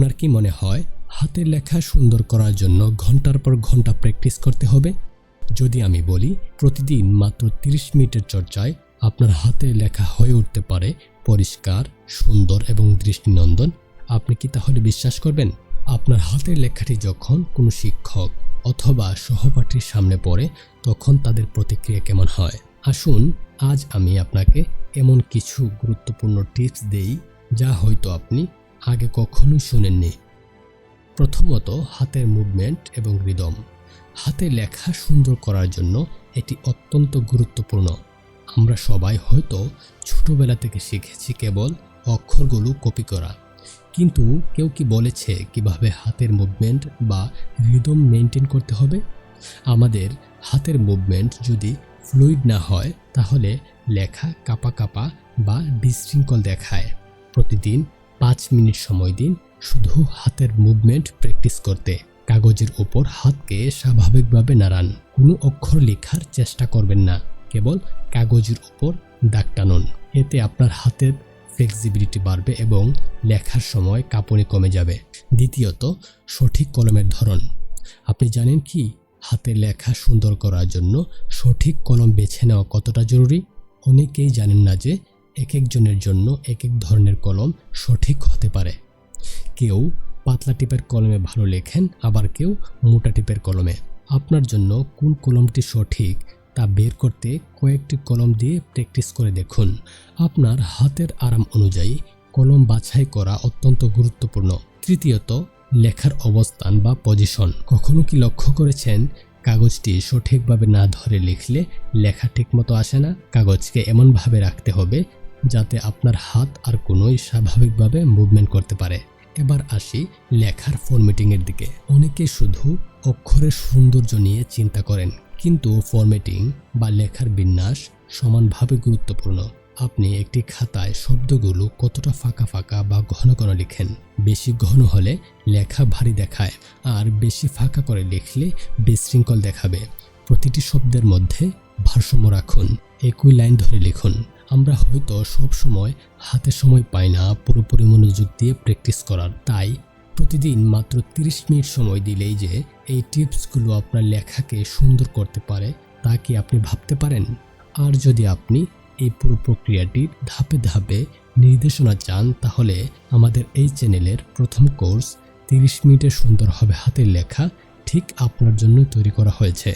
আপনার কি মনে হয় হাতের লেখা সুন্দর করার জন্য ঘণ্টার পর ঘণ্টা প্র্যাকটিস করতে হবে? যদি আমি বলি প্রতিদিন মাত্র 30 মিনিটের চর্চায় আপনার হাতের লেখা হয়ে উঠতে পারে পরিষ্কার, সুন্দর এবং দৃষ্টিনন্দন, আপনি কি তাহলে বিশ্বাস করবেন? আপনার হাতের লেখাটি যখন কোনো শিক্ষক অথবা সহপাঠীর সামনে পড়ে, তখন তাদের প্রতিক্রিয়া কেমন হয়? আসুন, আজ আমি আপনাকে এমন কিছু গুরুত্বপূর্ণ টিপস দেই, যা হয়তো আপনি আগে কখনো শুনেননি। প্রথমত হাতের মুভমেন্ট এবং রিদম হাতে লেখা সুন্দর করার জন্য এটি অত্যন্ত গুরুত্বপূর্ণ। আমরা সবাই হয়তো ছোটবেলা থেকে শিখেছি কেবল অক্ষরগুলো কপি করা। কিন্তু কেউ কি বলেছে কীভাবে হাতের মুভমেন্ট বা রিদম মেনটেন করতে হবে? আমাদের হাতের মুভমেন্ট যদি ফ্লুইড না হয়, তাহলে লেখা কাপা কাপা বা বিশৃঙ্খল দেখায়। প্রতিদিন পাঁচ মিনিট সময় দিন শুধু হাতের মুভমেন্ট প্র্যাকটিস করতে। কাগজের ওপর হাতকে স্বাভাবিকভাবে নাড়ান। কোনো অক্ষর লেখার চেষ্টা করবেন না। কেবল কাগজের উপর দাগ টানুন। এতে আপনার হাতের ফ্লেক্সিবিলিটি বাড়বে এবং লেখার সময় কাঁপুনি কমে যাবে। দ্বিতীয়ত, সঠিক কলমের ধরন। আপনি জানেন কি? হাতে লেখা সুন্দর করার জন্য সঠিক কলম বেছে নেওয়া কতটা জরুরি? অনেকেই জানেন না যে এক একজনের জন্য এক এক ধরনের কলম সঠিক হতে পারে। কেউ পাতলা টিপের কলমে ভালো লেখেন, আবার কেউ মোটা টিপের কলমে। আপনার জন্য কোন কলমটি সঠিক তা বের করতে কয়েকটি কলম দিয়ে প্র্যাকটিস করে দেখুন। আপনার হাতের আরাম অনুযায়ী কলম বাছাই করা অত্যন্ত গুরুত্বপূর্ণ। তৃতীয়ত, লেখার অবস্থান বা পজিশন। কখনো কি লক্ষ্য করেছেন? কাগজটি সঠিকভাবে না ধরে লিখলে লেখা ঠিকমতো আসে না। কাগজকে এমনভাবে রাখতে হবে যাতে আপনার হাত আর কোনোই স্বাভাবিকভাবে মুভমেন্ট করতে পারে। এবার আসি লেখার ফরম্যাটিংয়ের দিকে। অনেকে শুধু অক্ষরের সৌন্দর্য নিয়ে চিন্তা করেন, কিন্তু ফরম্যাটিং বা লেখার বিন্যাস সমানভাবে গুরুত্বপূর্ণ। আপনি একটি খাতায় শব্দগুলো কতটা ফাঁকা ফাঁকা বা ঘন ঘন লিখেন। বেশি ঘন হলে লেখা ভারী দেখায়, আর বেশি ফাঁকা করে লিখলে বিশৃঙ্খল দেখাবে। প্রতিটি শব্দের মধ্যে ভারসাম্য রাখুন, একই লাইন ধরে লিখুন। আমরা হয়তো সব সময় হাতে সময় পাই না পুরোপুরি মনোযোগ দিয়ে প্র্যাকটিস করার। তাই প্রতিদিন মাত্র 30 মিনিট সময় দিলেই যে এই টিপসগুলো আপনার লেখাকে সুন্দর করতে পারে, তা কি আপনি ভাবতে পারেন? আর যদি আপনি এই পুরো প্রক্রিয়াটির ধাপে ধাপে নির্দেশনা চান, তাহলে আমাদের এই চ্যানেলের প্রথম কোর্স 30 মিনিটে সুন্দর হবে হাতের লেখা ঠিক আপনার জন্য তৈরি করা হয়েছে।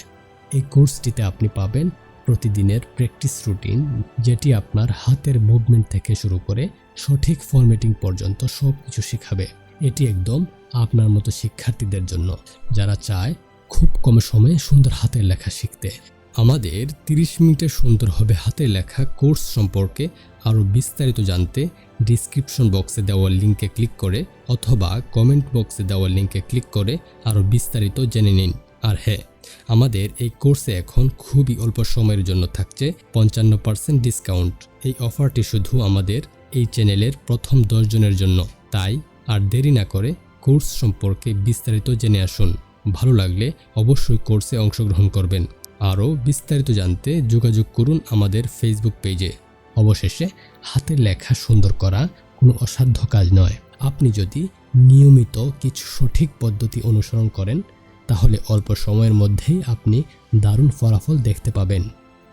এই কোর্সটিতে আপনি পাবেন প্রতিদিনের প্র্যাকটিস রুটিন যেটি আপনার হাতের মুভমেন্ট থেকে শুরু করে সঠিক ফরম্যাটিং পর্যন্ত সব কিছু শেখাবে। এটি একদম আপনার মতো শিক্ষার্থীদের জন্য, যারা চায় খুব কম সময়ে সুন্দর হাতের লেখা শিখতে। আমাদের 30 মিনিটে সুন্দর হবে হাতের লেখা কোর্স সম্পর্কে আরও বিস্তারিত জানতে ডিসক্রিপশন বক্সে দেওয়া লিঙ্কে ক্লিক করে অথবা কমেন্ট বক্সে দেওয়া লিঙ্কে ক্লিক করে আরও বিস্তারিত জেনে নিন। আর হ্যাঁ আমাদের এই কোর্সে এখন খুবই অল্প সময়ের জন্য থাকছে পঞ্চান্ন পার্সেন্ট ডিসকাউন্ট। এই অফারটি শুধু আমাদের এই চ্যানেলের প্রথম দশ জনের জন্য। তাই আর দেরি না করে কোর্স সম্পর্কে বিস্তারিত জেনে আসুন। ভালো লাগলে অবশ্যই কোর্সে অংশগ্রহণ করবেন। আরও বিস্তারিত জানতে যোগাযোগ করুন আমাদের ফেসবুক পেজে। অবশেষে হাতের লেখা সুন্দর করা কোনো অসাধ্য কাজ নয়। আপনি যদি নিয়মিত কিছু সঠিক পদ্ধতি অনুসরণ করেন তাহলে অল্প সময়ের মধ্যেই আপনি দারুণ ফলাফল দেখতে পাবেন।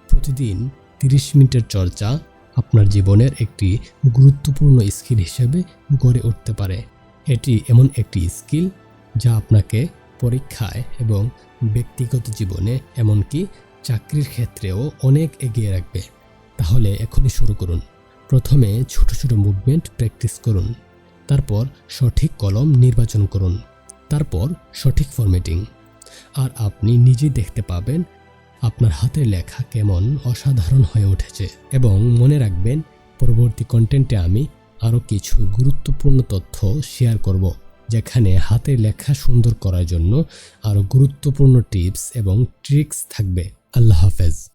প্রতিদিন 30 মিনিটের চর্চা আপনার জীবনের একটি গুরুত্বপূর্ণ স্কিল হিসেবে গড়ে উঠতে পারে। এটি এমন একটি স্কিল যা আপনাকে পরীক্ষায় এবং ব্যক্তিগত জীবনে এমনকি চাকরির ক্ষেত্রেও অনেক এগিয়ে রাখবে। তাহলে এখনই শুরু করুন। প্রথমে ছোট ছোট মুভমেন্ট প্র্যাকটিস করুন। তারপর সঠিক কলম নির্বাচন করুন। তারপর সঠিক ফরম্যাটিং আর আপনি নিজে দেখতে পাবেন আপনার হাতের লেখা কেমন অসাধারণ হয়ে উঠেছে। এবং মনে রাখবেন, পরবর্তী কন্টেন্টে আমি আরও কিছু গুরুত্বপূর্ণ তথ্য শেয়ার করব, যেখানে হাতের লেখা সুন্দর করার জন্য আরও গুরুত্বপূর্ণ টিপস এবং ট্রিক্স থাকবে। আল্লাহ হাফেজ।